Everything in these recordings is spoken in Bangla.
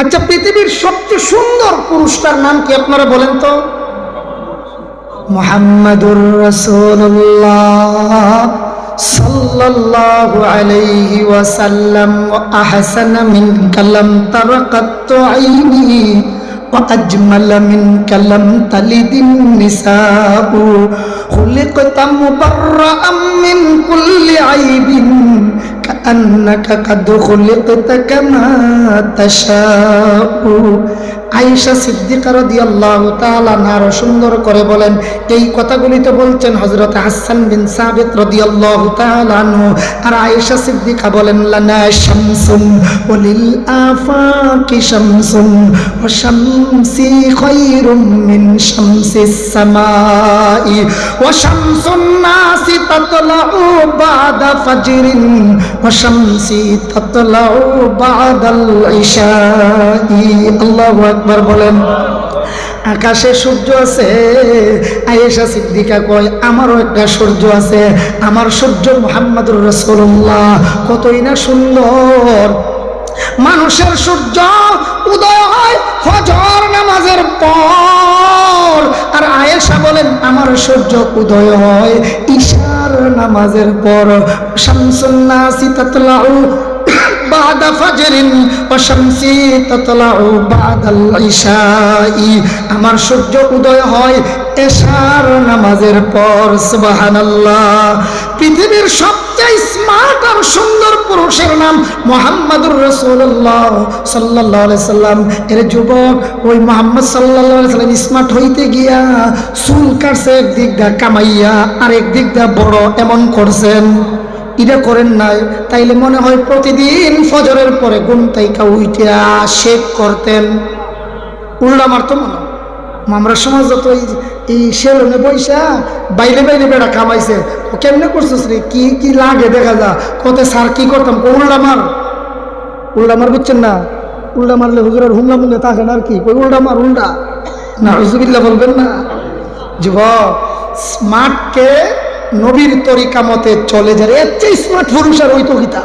আচ্ছা পৃথিবীর সবচেয়ে সুন্দর পুরুষটার নাম কি আপনারা বলেন তো মোহাম্মদুর রসুল্লাহ সাল্লাল্লাহু আলাইহি ওয়াসাল্লাম আহসান মিন কালাম তারাকাত আইনি وأجمل منك لم تلد النساء خلقت مبرأ من كل عيب কান্নাকা কাদু খুলে কামা তাশাউ। আয়েশা সিদ্দিকা রাদিয়াল্লাহু তাআলা নার সুন্দর করে বলেন, এই কথাগুলি তো বলছেন হজরত হাসান বিন সাবিত রাদিয়াল্লাহু তাআলা আনহু। আর আয়েশা সিদ্দিকা বলেন, লানা শামসুন ওলিল আফাকি শামসুন ও শামসি খায়রুম মিন শামসিস সামাই। ও শামসুন নাসি তাতলাউ বাদা ফাজরিন বলেন আকাশে সূর্য আছে আয়েশা সিদ্দিকা কয় আমারও একটা সূর্য আছে আমার সূর্য মোহাম্মদুর রসুল্লাহ কতই না সুন্দর মানুষের সূর্য উদয় হয় ফজর নামাজের পর আর আয়েশা বলেন, আমার সূর্য উদয় হয়। ঈশার নামাজের পর আমার সূর্য উদয় হয় এশার নামাজের পর সুবহানাল্লাহ। পৃথিবীর সবচেয়ে স্মার্ট আর পুরুষের নাম মোহাম্মদুর রাসূলুল্লাহ সাল্লাল্লাহু আলাইহি সাল্লাম। এর যুবক ওই মোহাম্মদ আলাইহি সাল্লাম স্মার্ট হইতে গিয়া চুল কাটছে একদিক দা কামাইয়া আর একদিক দা বড় এমন করছেন। এটা করেন নাই। তাইলে মনে হয় প্রতিদিন ফজরের পরে ঘুম তাইকা উইটা শেখ করতেন। উল্টা মারতো মনে হয়। আমরা সমাজ যত এই সেলুনে পয়সা বাইরে বাইরে বেড়া কামাইছে। ও কেমনে করছিস রে? কি কি লাগে দেখা যা। কত স্যার কি করতাম? উল্টা মার? উল্টা মার বুঝছেন না? উল্টা মারলে হুজুরের হুমলা মুঙ্গে থাকে না আর কি? কই উল্টা মার উল্টা? না রসুবিল্লা বলবেন না? যুবক স্মার্টকে নবীর তরিকা মতে চলে যায় এর চেয়ে স্মার্ট পুরুষ আর ওই তো গীতা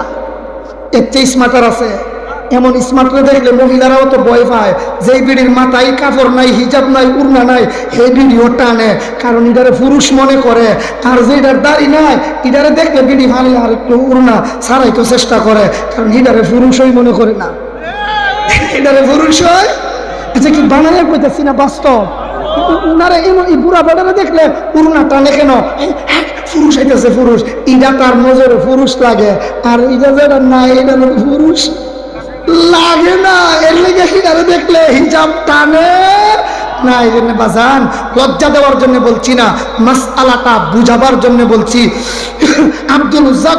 এর চেয়ে স্মার্টার আছে। এমন স্মার্টরে দেখলে মহিলারাও তো ভয় পায়। যেই বিড়ির মাথায় কাপড় নাই, হিজাব নাই, উড়না নাই সেই বিড়িও টানে। কারণ এটারে পুরুষ মনে করে। আর যেটার দাড়ি নাই, এটারে দেখলে বিড়ি ভাঙলে আর একটু উড়না সারাইতে চেষ্টা করে। কারণ এটারে পুরুষই মনে করে না। এটারে পুরুষ হয় আচ্ছা কি বানালে কইতেছি না বাস্তব? উনারে এমন এই বুড়া বেড়ারে দেখলে উড়না টানে কেন? পুরুষ হইতেছে পুরুষ। ইটা তার নজরে পুরুষ লাগে। আর ইটা যেটা না এটা পুরুষ। লাগে না, এর লেগে হিজাবে দেখলে হিজাব টানে। না, এই জন্য বাজান, লজ্জা দেওয়ার জন্য বলছি না মাস আলাটা বুঝাবার জন্য বলছি। আব্দুল উজ্জা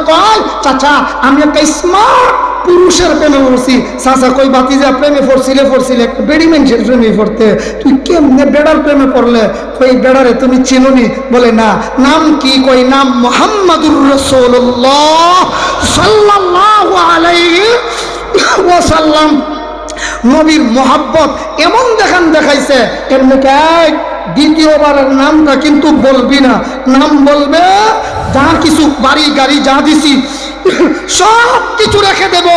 চাচা, আমি একটা স্মার্ট পুরুষের প্রেমে পড়ছি। চাচা কই বাতি যা প্রেমে পড়ছিলে পড়ছিলে একটা বেড়ি মানুষের প্রেমে পড়তে। তুই কেমনে বেড়ার প্রেমে পড়লে? কই বেড়ারে, তুমি চিনুনি? বলে, না। নাম কি কই নাম মোহাম্মদুর রসুল্লাহ সাল্লাল্লাহু আলাইহি নবীর মোহাব্বত এমন দেখান দেখাইছে, এর মুখে দ্বিতীয়বারের নামটা কিন্তু বলবি না। নাম বলবে, যা কিছু বাড়ি গাড়ি যা দিছি, সব কিছু রেখে দেব,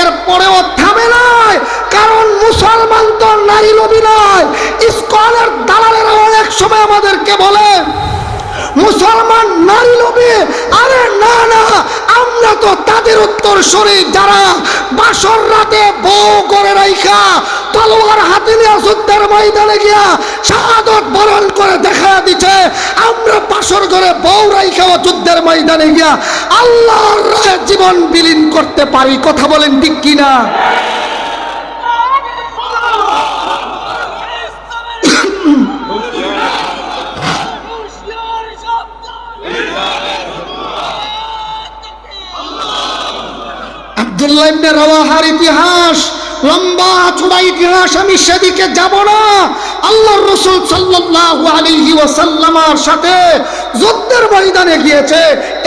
এরপরেও থামে নাই, কারণ মুসলমান তো নারী নবী নয়। ইস্কনের দালালেরা অনেক সময় আমাদেরকে বলে, মুসলমান নারী লোভে? আরে না না তাদের শরীর যারা বাসর রাতে বউ করে রাইখা, তলোয়ার হাতে নিয়ে যুদ্ধের ময়দানে গিয়া শাহাদত বরণ করে দেখা দিচ্ছে আমরা বাসর করে বউ রাইখা যুদ্ধের ময়দানে গিয়া আল্লাহর জীবন বিলীন করতে পারি। কথা বলেন ঠিক কিনা? আব্দুল্লাহ ইতিহাস, লম্বা চূড়া ইতিহাস আমি সেদিকে যাব না। আল্লাহর রসুল সাল্লাল্লাহু আলাইহি ওয়াসাল্লামার সাথে যুদ্ধের ময়দানে গিয়েছে।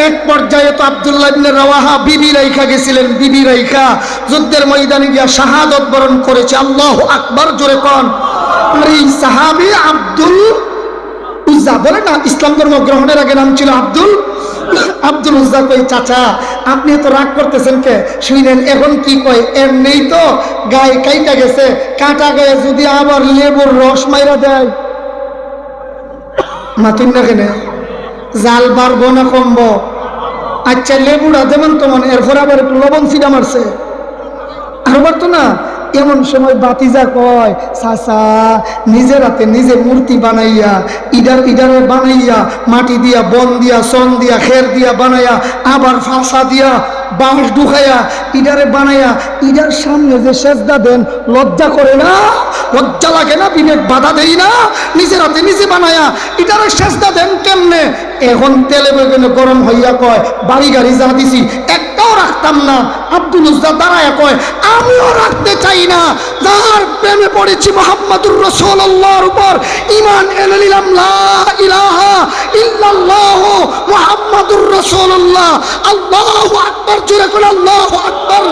এক পর্যায়ে তো আব্দুল্লাহ ইবনে রাওয়াহা বিবি রাইখা গেছিলেন, বিবি রাইখা যুদ্ধের ময়দানে গিয়া শাহাদত বরণ করেছে। আল্লাহ আকবার, জোরে কোন। এই সাহাবী আব্দুল উজ্জা, বলে না, ইসলাম ধর্ম গ্রহণের আগে নাম ছিল আব্দুল আব্দুল উজ্জা কই, চাচা, আপনি তো রাগ করতেছেন কে? শুনেন, এখন কি কয়? এমনিই তো, গায়ে কাইটা গেছে, কাটা গায়ে যদি আবার লেবুর রস মাইরা দেয়। মাতুন না কেনে? জাল বাড়বো না কমবো। আচ্ছা লেবুরা দেবেন তো মনে, এরপর আবার একটু লবণ ছিটা মারছে। আর পারতো না এমন সময় বাতিজা কয়, চাচা, নিজের হাতে নিজে মূর্তি বানাইয়া, ইডার ইডারে বানাইয়া, মাটি দিয়া, বন দিয়া সন দিয়া, খের দিয়া বানাইয়া, আবার ফাঁসা দিয়া বাঁশ ঢুকাইয়া ইডারে বানাইয়া, ইডার সামনে যে সেজদা দেন, লজ্জা করে না? লজ্জা লাগে না? বিবেক বাধা দেই না? নিজের হাতে নিজে বানায়া ইডারে সেজদা দেন কেমনে? এখন তেলে বেগুনে গরম হইয়া কয়, বাড়ি গাড়ি যা দিছি একটাও রাখতাম না। আব্দুল উজ্জা দাঁড়ায় কয়, আমিও রাখতে চাই না। যার প্রেমে পড়েছি মোহাম্মদুর রসোল্লাহর উপর ইমান এনে নিলাম ইলাহা ইল্লাল্লাহ মুহাম্মাদুর রাসূলুল্লাহ। আল্লাহু আকবার, জোরে করে আল্লাহু আকবার।